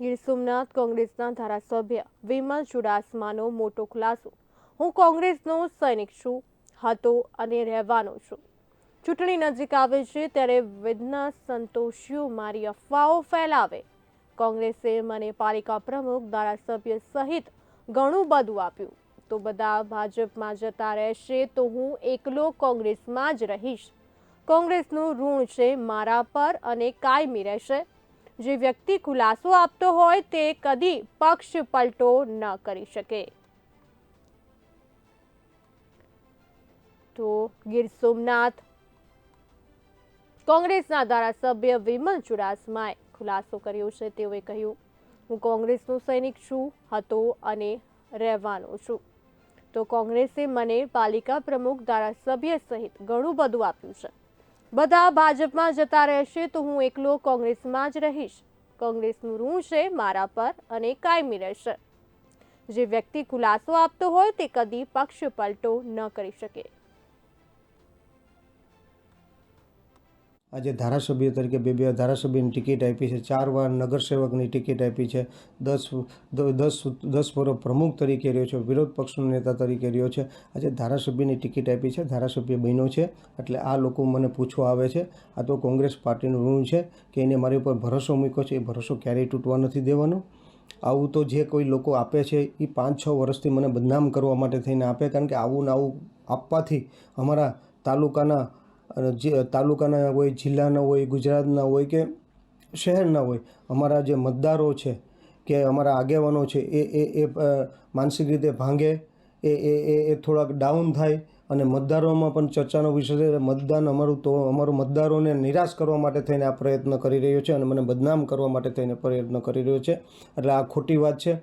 ગીર સોમનાથ કોંગ્રેસના ધારાસભ્ય વિમલ ચુડાસમાનો મોટો ખુલાસો. હું કોંગ્રેસનો સૈનિક છું, હતો અને રહેવાનો છું. ચૂંટણી નજીક આવે છે ત્યારે વિધના સંતોષીઓ મારી અફવાઓ ફેલાવે. કોંગ્રેસે મને પાલિકા પ્રમુખ, ધારાસભ્ય સહિત ઘણું બધું આપ્યું. તો બધા ભાજપમાં જતા રહેશે તો હું એકલો કોંગ્રેસમાં જ રહીશ. કોંગ્રેસનું ઋણ છે મારા પર અને કાયમી રહેશે. જે વ્યક્તિ ખુલાસો આપતો હોય તે કદી પક્ષ પલટો ન કરી શકે. તો ગીર સોમનાથ. કોંગ્રેસના ધારાસભ્ય વિમલ ચુડાસમાએ ખુલાસો કર્યો છે, તેઓએ કહ્યું, હું કોંગ્રેસનો સૈનિક છું, હતો અને રહેવાનો છું. તો કોંગ્રેસે મને પાલિકા પ્રમુખ ધારાસભ્ય સહિત ઘણું બધું આપ્યું છે. બધા ભાજપમાં જતા રહેશે તો હું એકલો કોંગ્રેસમાં જ રહીશ. કોંગ્રેસનું ઋણ છે મારા પર અને કાયમી રહેશે. જે વ્યક્તિ ખુલાસો આપતો હોય તે કદી પક્ષ પલટો ન કરી શકે. આજે ધારાસભ્ય તરીકે બે બે ધારાસભ્યની ટિકિટ આપી છે. ચાર વાર નગરસેવકની ટિકિટ આપી છે. દસ દસ દસ વર્ષ પ્રમુખ તરીકે રહ્યો છે. વિરોધ પક્ષનો નેતા તરીકે રહ્યો છે. આજે ધારાસભ્યની ટિકિટ આપી છે. ધારાસભ્ય બન્યો છે. એટલે આ લોકો મને પૂછવા આવે છે. આ તો કોંગ્રેસ પાર્ટીનું ઋણ છે કે એને મારી ઉપર ભરોસો મૂક્યો છે? એ ભરોસો ક્યારેય તૂટવા નથી દેવાનો. આવું તો જે કોઈ લોકો આપે છે એ પાંચ છ વર્ષથી મને બદનામ કરવા માટે થઈને આપે. કારણ કે આવું ને આવું આપવાથી અમારા તાલુકાના અને જે તાલુકાના હોય, જિલ્લાના હોય, ગુજરાતના હોય કે શહેરના હોય, અમારા જે મતદારો છે કે અમારા આગેવાનો છે, એ એ એ માનસિક રીતે ભાંગે, એ એ એ એ થોડાક ડાઉન થાય અને મતદારોમાં પણ ચર્ચાનો વિષય છે. મતદાન અમારું તો, અમારું મતદારોને નિરાશ કરવા માટે થઈને આ પ્રયત્ન કરી રહ્યો છે અને મને બદનામ કરવા માટે થઈને પ્રયત્ન કરી રહ્યો છે. એટલે આ ખોટી વાત છે.